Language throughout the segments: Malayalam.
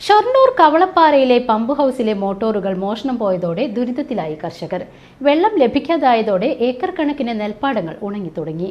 ഷൊർണൂർ കവളപ്പാറയിലെ പമ്പ് ഹൗസിലെ മോട്ടോറുകൾ മോഷണം പോയതോടെ ദുരിതത്തിലായി കർഷകർ. വെള്ളം ലഭിക്കാതായതോടെ ഏക്കർ കണക്കിന് നെൽപ്പാടങ്ങൾ ഉണങ്ങിത്തുടങ്ങി.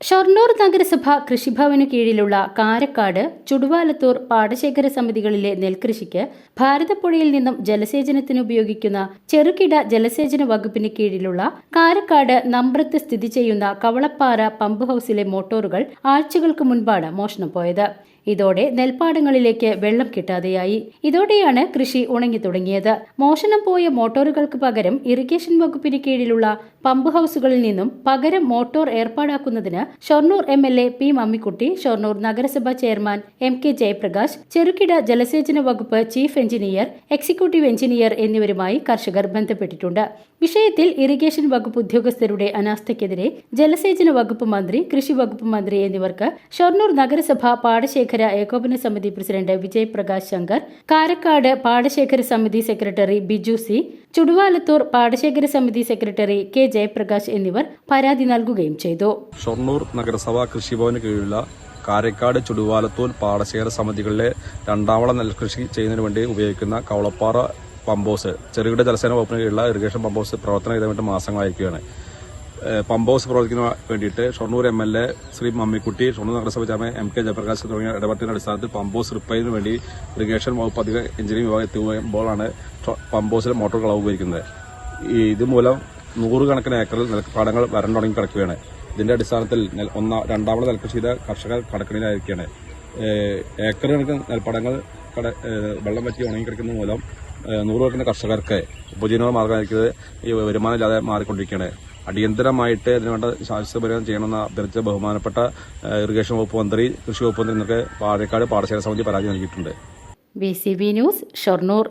ഷൊർണൂർ നഗരസഭ കൃഷിഭവനു കീഴിലുള്ള കാരക്കാട് ചുടുവാലത്തൂർ പാടശേഖര സമിതികളിലെ നെൽകൃഷിക്ക് ഭാരതപ്പുഴയിൽ നിന്നും ജലസേചനത്തിന് ഉപയോഗിക്കുന്ന ചെറുകിട ജലസേചന വകുപ്പിന് കീഴിലുള്ള കാരക്കാട് നമ്പ്രത്ത് സ്ഥിതി ചെയ്യുന്ന കവളപ്പാറ പമ്പ് ഹൗസിലെ മോട്ടോറുകൾ ആഴ്ചകൾക്ക് മുൻപാണ് മോഷണം പോയത്. ഇതോടെ നെൽപ്പാടങ്ങളിലേക്ക് വെള്ളം കിട്ടാതെയായി. ഇതോടെയാണ് കൃഷി ഉണങ്ങി തുടങ്ങിയത്. മോഷണം പോയ മോട്ടോറുകൾക്ക് പകരം ഇറിഗേഷൻ വകുപ്പിന് കീഴിലുള്ള പമ്പ് ഹൗസുകളിൽ നിന്നും പകരം motor ഏർപ്പാടാക്കുന്നതിന് Shoranur M L A P Mammikutty Shoranur നഗരസഭാ ചെയർമാൻ എം കെ ജയപ്രകാശ് ചെറുകിട ജലസേചന വകുപ്പ് ചീഫ് എഞ്ചിനീയർ എക്സിക്യൂട്ടീവ് എഞ്ചിനീയർ എന്നിവരുമായി കർഷകർ ബന്ധപ്പെട്ടിട്ടുണ്ട്. വിഷയത്തിൽ ഇറിഗേഷൻ വകുപ്പ് ഉദ്യോഗസ്ഥരുടെ അനാസ്ഥയ്ക്കെതിരെ ജലസേചന വകുപ്പ് മന്ത്രി കൃഷി വകുപ്പ് മന്ത്രി എന്നിവർക്ക് ഷൊർണൂർ നഗരസഭ പാടശേഖര ഏകോപന സമിതി പ്രസിഡന്റ് വിജയ് പ്രകാശ് ശങ്കർ കാരക്കാട് പാടശേഖര സമിതി സെക്രട്ടറി ബിജു സി ചുടുവാലത്തൂർ പാടശേഖര സമിതി സെക്രട്ടറി കെ ജയപ്രകാശ് എന്നിവർ പരാതി നൽകുകയും ചെയ്തു. ഷൊർണൂർ നഗരസഭ കൃഷിഭവന് കീഴിലുള്ള കാരക്കാട് ചുടുവാലത്തൂർ പാടശേഖര സമിതികളിലെ രണ്ടാവള നെൽകൃഷി ചെയ്യുന്നതിന് വേണ്ടി ഉപയോഗിക്കുന്ന കവളപ്പാറ പമ്പോസ് ചെറുകിട ജലസേന വകുപ്പിന് കീഴിലുള്ള ഇറിഗേഷൻ പമ്പോസ് പ്രവർത്തനം ചെയ്ത വേണ്ടി മാസങ്ങളായിരിക്കുകയാണ്. പമ്പോസ് പ്രവർത്തിക്കുന്ന വേണ്ടിയിട്ട് Shoranur M L A Shri Mammikutty Shoranur നഗരസഭ ചെയർമാൻ എം കെ ജയപ്രകാശ് തുടങ്ങിയ ഇടപെട്ടതിന്റെ അടിസ്ഥാനത്തിൽ പമ്പോസ് റിപ്പയറിന് വേണ്ടി ഇറിഗേഷൻ വകുപ്പ് അധിക എഞ്ചിനീയറിംഗ് വിഭാഗം എത്തുമ്പോഴാണ് ഷൊ- പമ്പോസിലെ മോട്ടോർ കളവ് ഉപയോഗിക്കുന്നത് ഈ ഇതുമൂലം നൂറുകണക്കിന് ഏക്കറിൽ നെൽപ്പാടങ്ങൾ വരണ്ടു തുടങ്ങി കിടക്കുകയാണ്. ഇതിന്റെ അടിസ്ഥാനത്തിൽ ഒന്ന രണ്ടാമത് നെൽകൃഷി ചെയ്ത കർഷകർ കടക്കണിയിലായിരിക്കുകയാണ്. ഏക്കർ നെൽപ്പാടങ്ങൾ വെള്ളം വറ്റി ഉണങ്ങി കിടക്കുന്ന മൂലം നൂറുകണക്കിന് കർഷകർക്ക് ഉപജീവന മാർഗമായിരിക്കുന്നത് ഈ വരുമാനമില്ലാതെ മാറിക്കൊണ്ടിരിക്കുകയാണ്. അടിയന്തരമായിട്ട് ഇതിനുവേണ്ട ശാശ്വത പരിഹാരം ചെയ്യണമെന്ന് അഭ്യർത്ഥിച്ച ബഹുമാനപ്പെട്ട ഇറിഗേഷൻ വകുപ്പ് മന്ത്രി കൃഷി വകുപ്പ് മന്ത്രി എന്നൊക്കെ പാലക്കാട് പാടശേഖര സമിതി പരാതി നൽകിയിട്ടുണ്ട്. B news Shoranur.